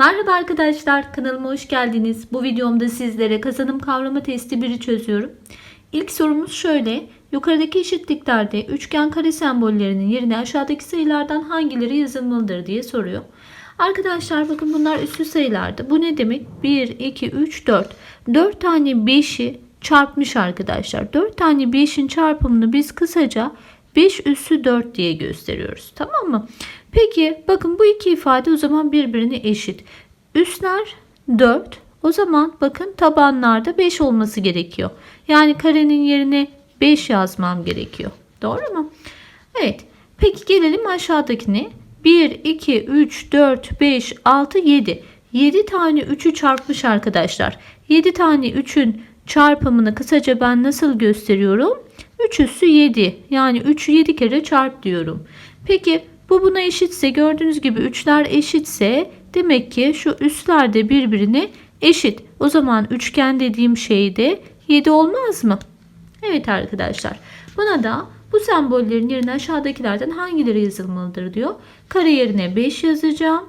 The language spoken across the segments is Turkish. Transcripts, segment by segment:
Merhaba arkadaşlar kanalıma hoş geldiniz. Bu videomda sizlere kazanım kavrama testi 1'i çözüyorum. İlk sorumuz şöyle. Yukarıdaki eşitliklerde üçgen kare sembollerinin yerine aşağıdaki sayılardan hangileri yazılmalıdır diye soruyor. Arkadaşlar bakın bunlar üslü sayılardı. Bu ne demek? 1, 2, 3, 4. 4 tane 5'i çarpmış arkadaşlar. 4 tane 5'in çarpımını biz kısaca 5 üssü 4 diye gösteriyoruz. Tamam mı? Peki bakın bu iki ifade o zaman birbirine eşit. Üsler 4. O zaman bakın tabanlarda 5 olması gerekiyor. Yani karenin yerine 5 yazmam gerekiyor. Doğru mu? Evet. Peki gelelim aşağıdakine. 1, 2, 3, 4, 5, 6, 7. 7 tane 3'ü çarpmış arkadaşlar. 7 tane 3'ün çarpımını kısaca ben nasıl gösteriyorum? 3 üssü 7. Yani 3'ü 7 kere çarp diyorum. Peki bu buna eşitse gördüğünüz gibi 3'ler eşitse demek ki şu üsler de birbirine eşit. O zaman üçgen dediğim şey de 7 olmaz mı? Evet arkadaşlar. Buna da bu sembollerin yerine aşağıdakilerden hangileri yazılmalıdır diyor. Kare yerine 5 yazacağım.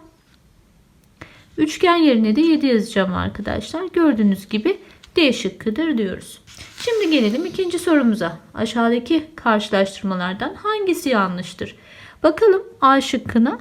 Üçgen yerine de 7 yazacağım arkadaşlar. Gördüğünüz gibi D şıkkıdır diyoruz. Şimdi gelelim ikinci sorumuza. Aşağıdaki karşılaştırmalardan hangisi yanlıştır? Bakalım A şıkkına.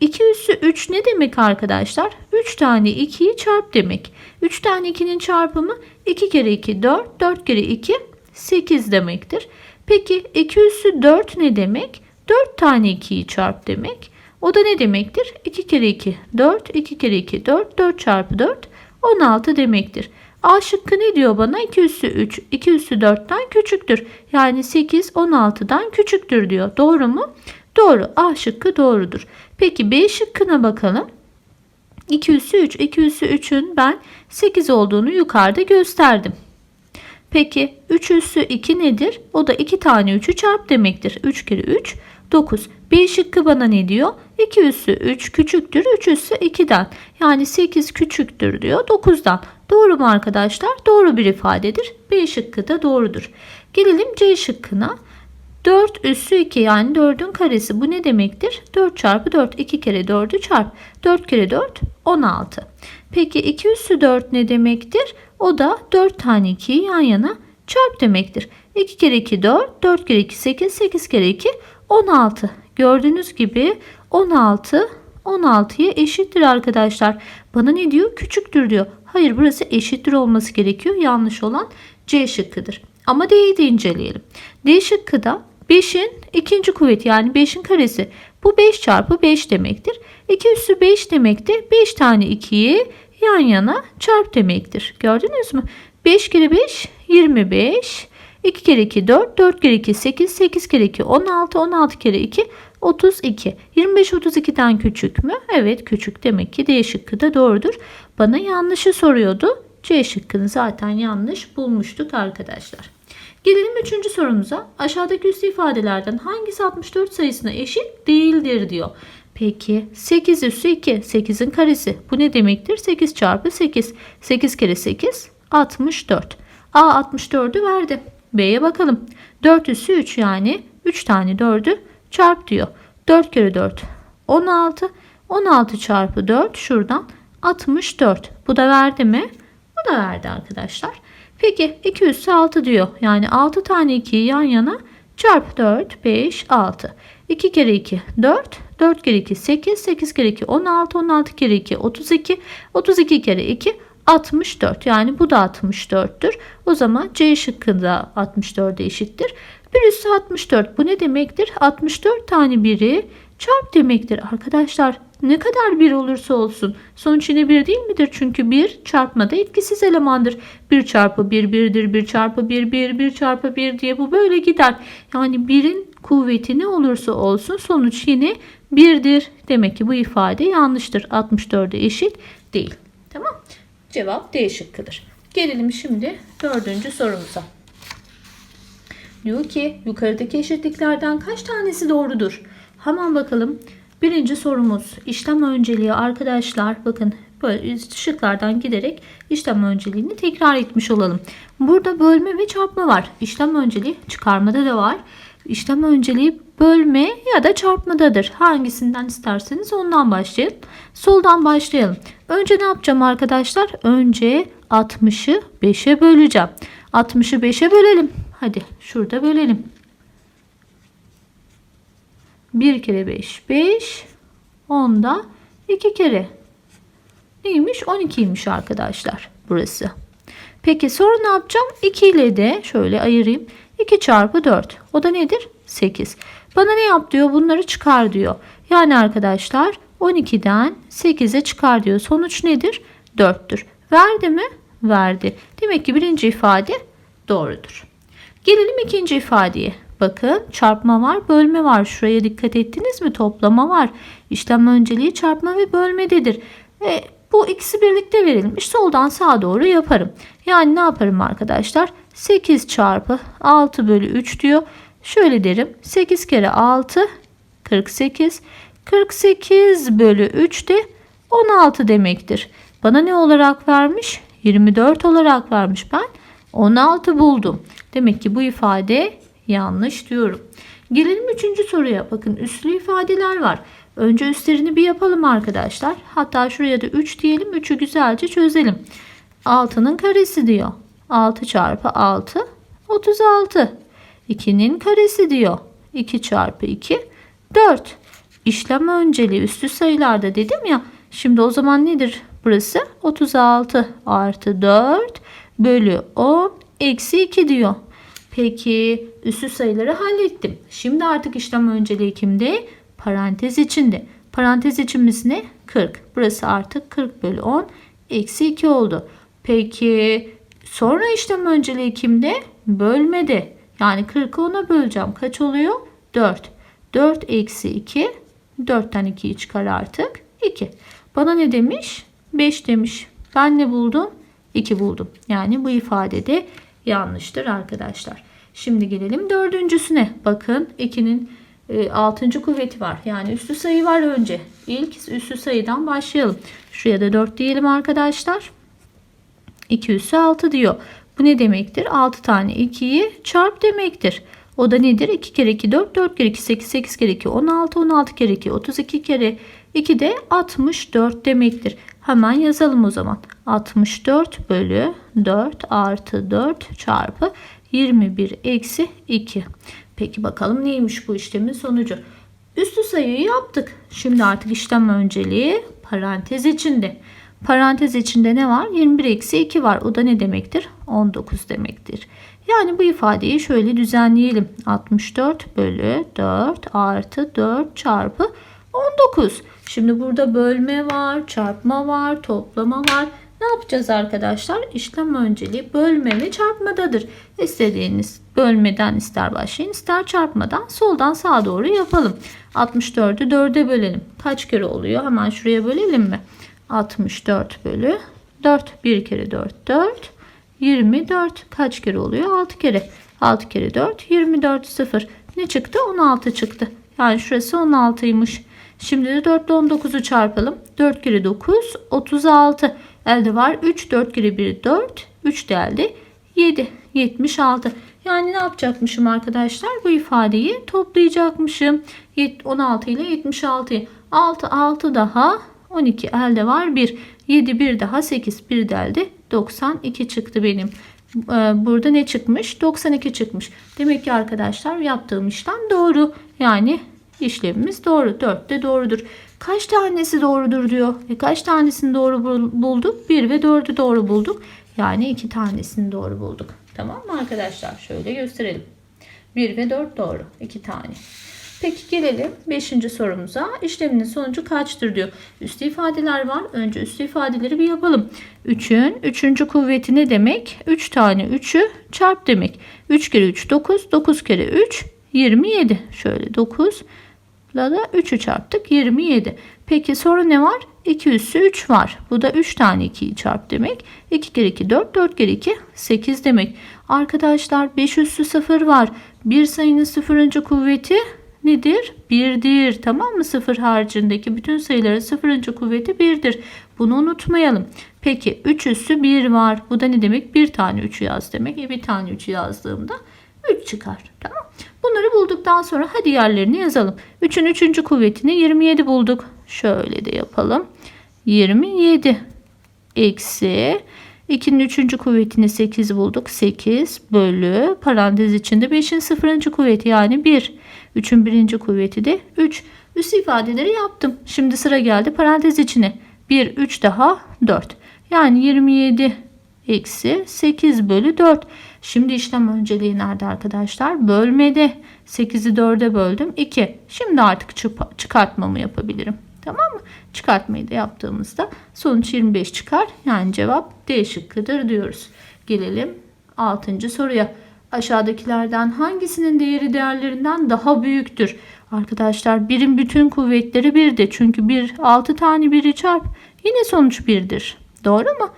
2 üssü 3 ne demek arkadaşlar? 3 tane 2'yi çarp demek. 3 tane 2'nin çarpımı 2 kere 2 4, 4 kere 2 8 demektir. Peki 2 üssü 4 ne demek? 4 tane 2'yi çarp demek. O da ne demektir? 2 kere 2 4, 2 kere 2 4, 4 çarpı 4 16 demektir. A şıkkı ne diyor bana? 2 üssü 3, 2 üssü 4'ten küçüktür. Yani 8 16'dan küçüktür diyor. Doğru mu? Doğru. A şıkkı doğrudur. Peki B şıkkına bakalım. 2 üssü 3, 2 üssü 3'ün ben 8 olduğunu yukarıda gösterdim. Peki 3 üssü 2 nedir? O da 2 tane 3'ü çarp demektir. 3 kere 3 9. B şıkkı bana ne diyor? 2 üssü 3 küçüktür 3 üssü 2'den. Yani 8 küçüktür diyor 9'dan. Doğru mu arkadaşlar? Doğru bir ifadedir. B şıkkı da doğrudur. Gelelim C şıkkına. 4 üssü 2 yani 4'ün karesi bu ne demektir? 4 çarpı 4 2 kere 4'ü çarp. 4 kere 4 16. Peki 2 üssü 4 ne demektir? O da 4 tane 2'yi yan yana çarp demektir. 2 kere 2 4 4 kere 2 8 8 kere 2 16. Gördüğünüz gibi 16 16'ya eşittir arkadaşlar. Bana ne diyor? Küçüktür diyor. Hayır burası eşittir olması gerekiyor. Yanlış olan C şıkkıdır. Ama D'yi de inceleyelim. D şıkkı da 5'in ikinci kuvveti yani 5'in karesi. Bu 5 çarpı 5 demektir. 2 üssü 5 demek de 5 tane 2'yi yan yana çarp demektir. Gördünüz mü? 5 kere 5 25. 2 kere 2 4, 4 kere 2 8, 8 kere 2 16, 16 kere 2 32. 25 32'den küçük mü? Evet küçük. Demek ki D şıkkı da doğrudur. Bana yanlışı soruyordu. C şıkkını zaten yanlış bulmuştuk arkadaşlar. Gelelim üçüncü sorumuza. Aşağıdaki üstü ifadelerden hangisi 64 sayısına eşit değildir diyor. Peki 8 üssü 2. 8'in karesi. Bu ne demektir? 8 çarpı 8. 8 kere 8 64. A 64'ü verdi. B'ye bakalım. 4 üssü 3 yani 3 tane 4'ü çarp diyor. 4 kere 4 16. 16 çarpı 4 şuradan 64. Bu da verdi mi? Bu da verdi arkadaşlar. Peki 2 üssü 6 diyor. Yani 6 tane 2'yi yan yana çarp 4, 5, 6. 2 kere 2 4, 4 kere 2 8, 8 kere 2 16, 16 kere 2 32, 32 kere 2 64. Yani bu da 64'tür. O zaman C şıkkı da 64'e eşittir. 1 üssü 64 bu ne demektir? 64 tane biri çarp demektir. Arkadaşlar ne kadar bir olursa olsun sonuç yine bir değil midir? Çünkü bir çarpmada etkisiz elemandır. 1 çarpı 1 birdir. 1 çarpı 1 1 1 çarpı 1 diye bu böyle gider. Yani birin kuvveti ne olursa olsun sonuç yine birdir. Demek ki bu ifade yanlıştır. 64'e eşit değil. Tamam. Cevap D şıkkıdır. Gelelim şimdi dördüncü sorumuza. Diyor ki yukarıdaki eşitliklerden kaç tanesi doğrudur? Hemen bakalım. Birinci sorumuz işlem önceliği arkadaşlar bakın böyle şıklardan giderek işlem önceliğini tekrar etmiş olalım. Burada bölme ve çarpma var. İşlem önceliği çıkarmada da var. İşlem önceliği bölme ya da çarpmadadır. Hangisinden isterseniz ondan başlayalım. Soldan başlayalım. Önce ne yapacağım arkadaşlar? Önce 60'ı 5'e böleceğim. 60'ı 5'e bölelim. Hadi şurada bölelim. 1 kere 5 5. 10 da 2 kere. Neymiş? 12'ymiş arkadaşlar burası. Peki sonra ne yapacağım? 2 ile de şöyle ayırayım. 2 çarpı 4. O da nedir? 8. Bana ne yap diyor? Bunları çıkar diyor. Yani arkadaşlar 12'den 8'e çıkar diyor. Sonuç nedir? 4'tür. Verdi mi? Verdi. Demek ki birinci ifade doğrudur. Gelelim ikinci ifadeye. Bakın çarpma var, bölme var. Şuraya dikkat ettiniz mi? Toplama var. İşlem önceliği çarpma ve bölmededir. E, bu ikisi birlikte verilmiş. Soldan sağa doğru yaparım. Yani ne yaparım arkadaşlar? 8 çarpı 6 bölü 3 diyor. Şöyle derim. 8 kere 6 48. 48 bölü 3 de 16 demektir. Bana ne olarak vermiş? 24 olarak vermiş. Ben 16 buldum. Demek ki bu ifade yanlış diyorum. Gelelim üçüncü soruya. Bakın üslü ifadeler var. Önce üstlerini bir yapalım arkadaşlar. Hatta şuraya da 3 diyelim. 3'ü güzelce çözelim. 6'nın karesi diyor. 6 çarpı 6 36. 2'nin karesi diyor. 2 çarpı 2 4. İşlem önceliği üstü sayılarda dedim ya. Şimdi o zaman nedir burası? 36 artı 4 bölü 10 eksi 2 diyor. Peki üstü sayıları hallettim. Şimdi artık işlem önceliği kimde? Parantez içinde. Parantez içimiz ne? 40. Burası artık 40 bölü 10 eksi 2 oldu. Peki sonra işlem önceliği kimde? Bölmede. Yani 40'ı 10'a böleceğim. Kaç oluyor? 4. 4 eksi 2. 4'ten 2'yi çıkar artık. 2. Bana ne demiş? 5 demiş. Ben ne buldum? 2 buldum. Yani bu ifadede yanlıştır arkadaşlar. Şimdi gelelim dördüncüsüne. Bakın 2'nin 6. kuvveti var. Yani üstü sayı var önce. İlk üstü sayıdan başlayalım. Şuraya da 4 diyelim arkadaşlar. 2 üssü 6 diyor. Bu ne demektir? 6 tane 2'yi çarp demektir. O da nedir? 2 kere 2 4, 4 kere 2 8, 8 kere 2 16, 16 kere 2 32 kere 2 de 64 demektir. Hemen yazalım o zaman. 64 bölü 4 artı 4 çarpı 21 eksi 2. Peki bakalım neymiş bu işlemin sonucu? Üstü sayıyı yaptık. Şimdi artık işlem önceliği parantez içinde. Parantez içinde ne var? 21 eksi 2 var. O da ne demektir? 19 demektir. Yani bu ifadeyi şöyle düzenleyelim. 64 bölü 4 artı 4 çarpı 19. Şimdi burada bölme var, çarpma var, toplama var. Ne yapacağız arkadaşlar? İşlem önceliği bölme ve çarpmadadır. İstediğiniz bölmeden ister başlayın ister çarpmadan soldan sağa doğru yapalım. 64'ü 4'e bölelim. Kaç kere oluyor? Hemen şuraya bölelim mi? 64 bölü 4. 1 kere 4 4. 24 kaç kere oluyor? 6 kere. 6 kere 4 24 0. Ne çıktı? 16 çıktı. Yani şurası 16'ymış. Şimdi de 4 ile 19'u çarpalım. 4 kere 9 36. Elde var 3 4 kere 1 4. 3 de elde 7 76. Yani ne yapacakmışım arkadaşlar? Bu ifadeyi toplayacakmışım. 16 ile 76'yı. 6 6 daha 12 elde var 1. 7 1 daha 8 1 de elde 92 çıktı benim. Burada ne çıkmış? 92 çıkmış. Demek ki arkadaşlar yaptığım işlem doğru. Yani işlemimiz doğru. 4 de doğrudur. Kaç tanesi doğrudur diyor. E kaç tanesini doğru bulduk? 1 ve 4'ü doğru bulduk. Yani 2 tanesini doğru bulduk. Tamam mı arkadaşlar? Şöyle gösterelim. 1 ve 4 doğru. 2 tane. Peki gelelim 5. sorumuza. İşleminin sonucu kaçtır diyor. Üstü ifadeler var. Önce üstü ifadeleri bir yapalım. 3'ün 3. kuvveti ne demek? 3 tane 3'ü çarp demek. 3 kere 3 9. 9 kere 3 27. Şöyle 9 ile da 3'ü çarptık 27. Peki sonra ne var? 2 üssü 3 var. Bu da 3 tane 2'yi çarp demek. 2 kere 2 4, 4 kere 2 8 demek. Arkadaşlar 5 üssü 0 var. Bir sayının sıfırıncı kuvveti nedir? 1'dir. Tamam mı? Sıfır haricindeki bütün sayıların sıfırıncı kuvveti 1'dir. Bunu unutmayalım. Peki 3 üssü 1 var. Bu da ne demek? Bir tane 3'ü yaz demek. E bir tane 3'ü yazdığımda 3 çıkar. Tamam. Bunları bulduktan sonra hadi yerlerini yazalım. 3'ün 3. kuvvetini 27 bulduk. Şöyle de yapalım. 27 eksi 2'nin 3. kuvvetini 8 bulduk. 8 bölü parantez içinde 5'in 0. kuvveti yani 1. 3'ün 1. kuvveti de 3. Üst ifadeleri yaptım. Şimdi sıra geldi parantez içine. 1, 3 daha 4. Yani 27 eksi 8 bölü 4. Şimdi işlem önceliği nerede arkadaşlar? Bölmede. 8'i 4'e böldüm. 2. Şimdi artık çıkartmamı yapabilirim. Tamam mı? Çıkartmayı da yaptığımızda sonuç 25 çıkar. Yani cevap D şıkkıdır diyoruz. Gelelim 6. soruya. Aşağıdakilerden hangisinin değeri değerlerinden daha büyüktür? Arkadaşlar birin bütün kuvvetleri 1'de. Çünkü 1 6 tane 1'i çarp yine sonuç 1'dir. Doğru mu?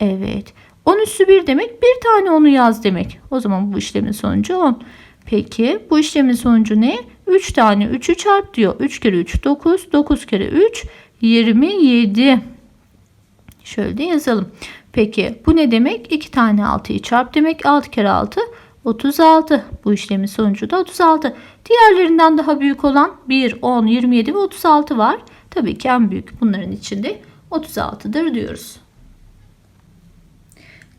Evet. 10 üssü 1 demek bir tane onu yaz demek. O zaman bu işlemin sonucu 10. Peki bu işlemin sonucu ne? 3 tane 3'ü çarp diyor. 3 kere 3 9. 9 kere 3 27. Şöyle de yazalım. Peki bu ne demek? 2 tane 6'yı çarp demek. 6 kere 6 36. Bu işlemin sonucu da 36. Diğerlerinden daha büyük olan 1, 10, 27 ve 36 var. Tabii ki en büyük bunların içinde 36'dır diyoruz.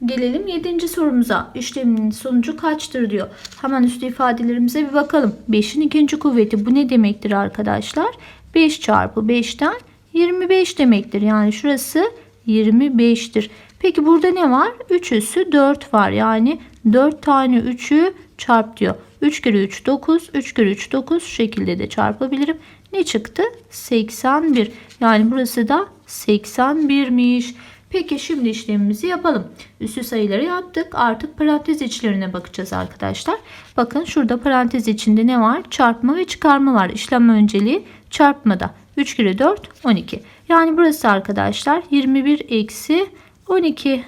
Gelelim 7. sorumuza. İşleminin sonucu kaçtır diyor. Hemen üstü ifadelerimize bir bakalım. 5'in ikinci kuvveti bu ne demektir arkadaşlar? 5 çarpı 5'ten 25 demektir. Yani şurası 25'tir. Peki burada ne var? 3 üssü 4 var. Yani 4 tane 3'ü çarp diyor. 3 kere 3 9. 3 kere 3 9 şu şekilde de çarpabilirim. Ne çıktı? 81. Yani burası da 81'miş. Peki şimdi işlemimizi yapalım. Üstü sayıları yaptık. Artık parantez içlerine bakacağız arkadaşlar. Bakın şurada parantez içinde ne var? Çarpma ve çıkarma var. İşlem önceliği çarpmada. 3 kere 4 12. Yani burası arkadaşlar 21 eksi 12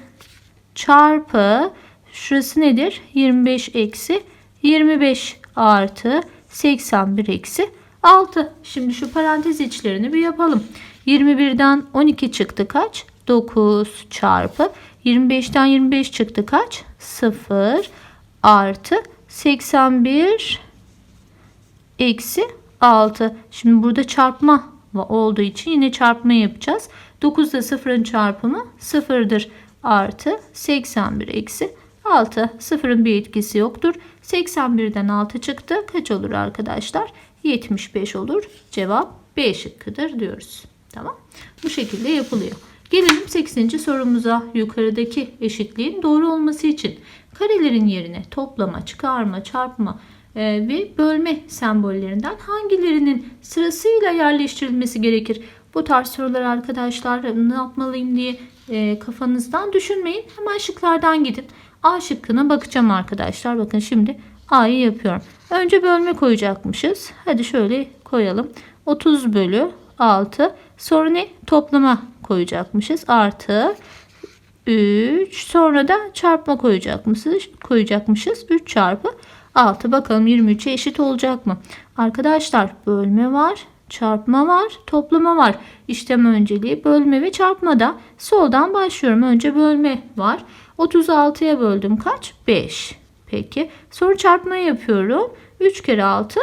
çarpı şurası nedir? 25 eksi 25 artı 81 eksi 6. Şimdi şu parantez içlerini bir yapalım. 21'den 12 çıktı kaç? 9 çarpı 25'ten 25 çıktı kaç? 0 artı 81 eksi 6. Şimdi burada çarpma olduğu için yine çarpma yapacağız. 9 ile 0'ın çarpımı 0'dır. Artı 81 eksi 6. 0'ın bir etkisi yoktur. 81'den 6 çıktı. Kaç olur arkadaşlar? 75 olur. Cevap B şıkkıdır diyoruz. Tamam. Bu şekilde yapılıyor. Gelelim 8. sorumuza. Yukarıdaki eşitliğin doğru olması için karelerin yerine toplama, çıkarma, çarpma e, ve bölme sembollerinden hangilerinin sırasıyla yerleştirilmesi gerekir? Bu tarz sorular arkadaşlar ne yapmalıyım diye e, kafanızdan düşünmeyin. Hemen şıklardan gidin. A şıkkına bakacağım arkadaşlar. Bakın şimdi A'yı yapıyorum. Önce bölme koyacakmışız. Hadi şöyle koyalım. 30 bölü 6. Sonra ne? Toplama koyacakmışız. Artı 3. Sonra da çarpma koyacakmışız. Koyacakmışız. 3 çarpı 6. Bakalım 23'e eşit olacak mı? Arkadaşlar bölme var. Çarpma var. Toplama var. İşlem önceliği bölme ve çarpmada. Soldan başlıyorum. Önce bölme var. 36'ya böldüm kaç? 5. Peki. Sonra çarpma yapıyorum. 3 kere 6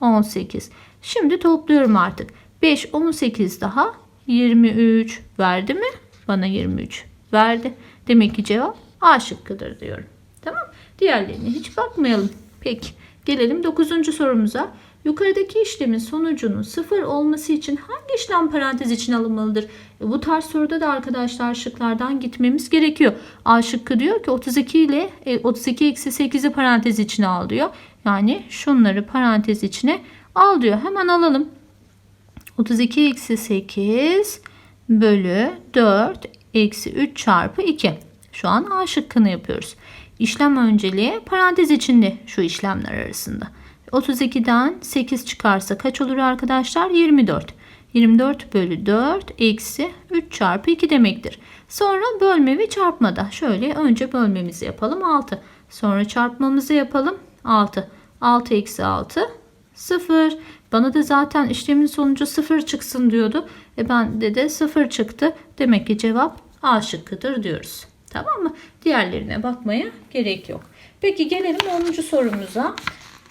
18. Şimdi topluyorum artık. 5 18 daha 23 verdi mi? Bana 23 verdi. Demek ki cevap A şıkkıdır diyorum. Tamam. Diğerlerine hiç bakmayalım. Peki. Gelelim 9. sorumuza. Yukarıdaki işlemin sonucunun sıfır olması için hangi işlem parantez için alınmalıdır? E, bu tarz soruda da arkadaşlar şıklardan gitmemiz gerekiyor. A şıkkı diyor ki 32 ile e, 32 eksi 8'i parantez içine al diyor. Yani şunları parantez içine al diyor. Hemen alalım. 32 eksi 8 bölü 4 eksi 3 çarpı 2. Şu an A şıkkını yapıyoruz. İşlem önceliği parantez içinde şu işlemler arasında. 32'den 8 çıkarsa kaç olur arkadaşlar? 24. 24 bölü 4 eksi 3 çarpı 2 demektir. Sonra bölme ve çarpmada. Şöyle önce bölmemizi yapalım 6. Sonra çarpmamızı yapalım 6. 6 eksi 6 0. Bana da zaten işlemin sonucu 0 çıksın diyordu. E bende de 0 çıktı. Demek ki cevap A şıkkıdır diyoruz. Tamam mı? Diğerlerine bakmaya gerek yok. Peki gelelim 10. sorumuza.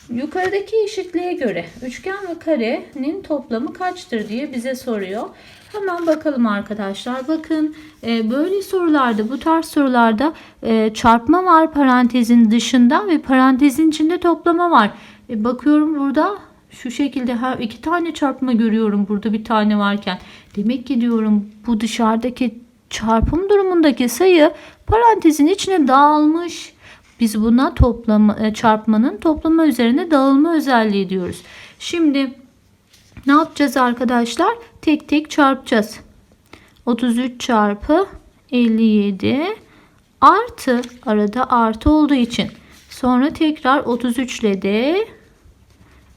Yukarıdaki eşitliğe göre üçgen ve karenin toplamı kaçtır diye bize soruyor. Hemen bakalım arkadaşlar. Bakın e, böyle sorularda bu tarz sorularda e, çarpma var parantezin dışında ve parantezin içinde toplama var. E, bakıyorum burada şu şekilde her iki tane çarpma görüyorum burada bir tane varken. Demek ki diyorum bu dışarıdaki çarpım durumundaki sayı parantezin içine dağılmış. Biz buna toplama, e, çarpmanın toplama üzerine dağılma özelliği diyoruz. Şimdi ne yapacağız arkadaşlar? Tek tek çarpacağız. 33 çarpı 57 artı arada artı olduğu için sonra tekrar 33 ile de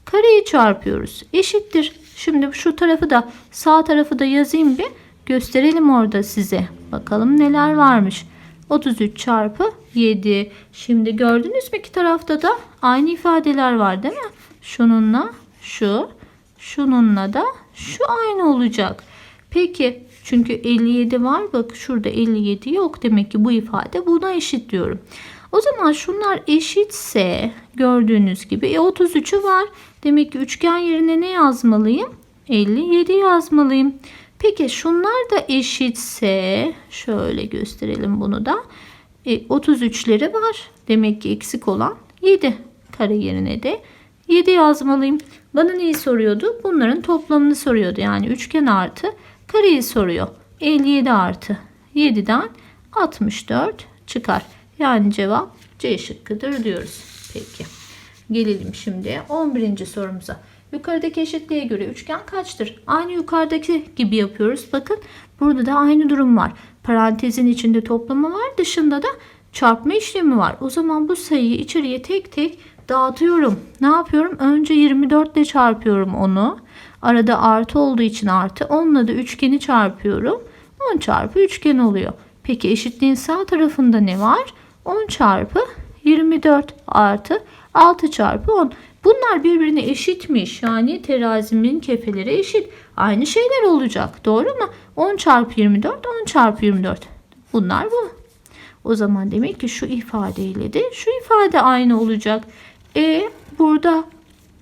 kareyi çarpıyoruz. Eşittir. Şimdi şu tarafı da sağ tarafı da yazayım bir gösterelim orada size. Bakalım neler varmış. 33 çarpı 7. Şimdi gördünüz mü iki tarafta da aynı ifadeler var değil mi? Şununla şu, şununla da şu aynı olacak. Peki çünkü 57 var bak şurada 57 yok demek ki bu ifade buna eşit diyorum. O zaman şunlar eşitse gördüğünüz gibi e, 33'ü var. Demek ki üçgen yerine ne yazmalıyım? 57 yazmalıyım. Peki şunlar da eşitse şöyle gösterelim bunu da. E, 33'leri var. Demek ki eksik olan 7. Kare yerine de 7 yazmalıyım. Bana neyi soruyordu? Bunların toplamını soruyordu. Yani üçgen artı kareyi soruyor. 57 artı 7'den 64 çıkar. Yani cevap C şıkkıdır diyoruz. Peki. Gelelim şimdi 11. sorumuza. Yukarıdaki eşitliğe göre üçgen kaçtır? Aynı yukarıdaki gibi yapıyoruz. Bakın burada da aynı durum var. Parantezin içinde toplama var. Dışında da çarpma işlemi var. O zaman bu sayıyı içeriye tek tek dağıtıyorum. Ne yapıyorum? Önce 24 ile çarpıyorum onu. Arada artı olduğu için artı. Onunla da üçgeni çarpıyorum. 10 çarpı üçgen oluyor. Peki eşitliğin sağ tarafında ne var? 10 çarpı 24 artı 6 çarpı 10. Bunlar birbirine eşitmiş. Yani terazimin kefeleri eşit. Aynı şeyler olacak. Doğru mu? 10 çarpı 24, 10 çarpı 24. Bunlar bu. O zaman demek ki şu ifadeyle de şu ifade aynı olacak. E burada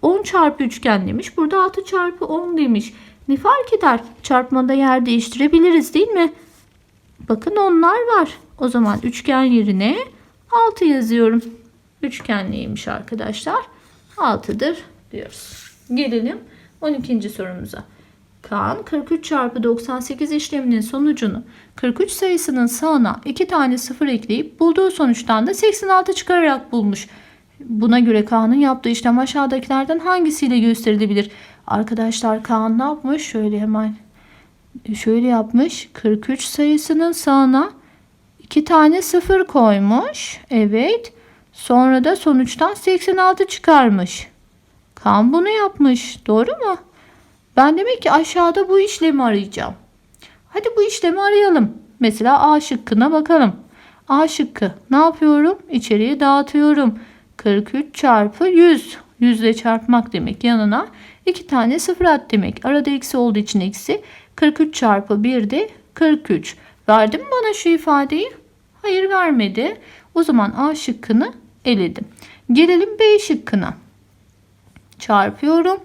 10 çarpı üçgen demiş. Burada 6 çarpı 10 demiş. Ne fark eder? Çarpmada yer değiştirebiliriz değil mi? Bakın onlar var. O zaman üçgen yerine 6 yazıyorum. Üçgen neymiş arkadaşlar? 6'dır diyoruz. Gelelim 12. sorumuza. Kaan 43 çarpı 98 işleminin sonucunu 43 sayısının sağına 2 tane sıfır ekleyip bulduğu sonuçtan da 86 çıkararak bulmuş. Buna göre Kaan'ın yaptığı işlem aşağıdakilerden hangisiyle gösterilebilir? Arkadaşlar Kaan ne yapmış? Şöyle hemen şöyle yapmış. 43 sayısının sağına 2 tane sıfır koymuş. Evet. Sonra da sonuçtan 86 çıkarmış. Kaan bunu yapmış. Doğru mu? Ben demek ki aşağıda bu işlemi arayacağım. Hadi bu işlemi arayalım. Mesela A şıkkına bakalım. A şıkkı ne yapıyorum? İçeriye dağıtıyorum. 43 çarpı 100. 100 ile çarpmak demek yanına 2 tane sıfır at demek. Arada eksi olduğu için eksi. 43 çarpı 1 de 43. Verdi mi bana şu ifadeyi? Hayır vermedi. O zaman A şıkkını eledim. Gelelim B şıkkına. Çarpıyorum.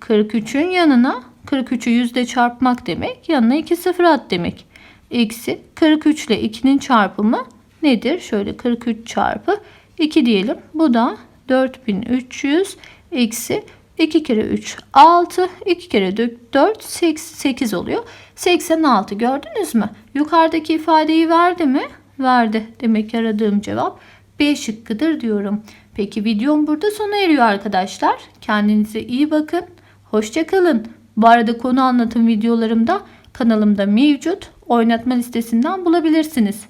43'ün yanına 43'ü yüzde çarpmak demek. Yanına 2 sıfır at demek. Eksi 43 ile 2'nin çarpımı nedir? Şöyle 43 çarpı 2 diyelim. Bu da 4300 eksi 2 kere 3 6 2 kere 4 8 oluyor. 86 gördünüz mü? Yukarıdaki ifadeyi verdi mi? Verdi. Demek ki aradığım cevap B şıkkıdır diyorum. Peki videom burada sona eriyor arkadaşlar. Kendinize iyi bakın. Hoşçakalın. Bu arada konu anlatım videolarım da kanalımda mevcut. Oynatma listesinden bulabilirsiniz.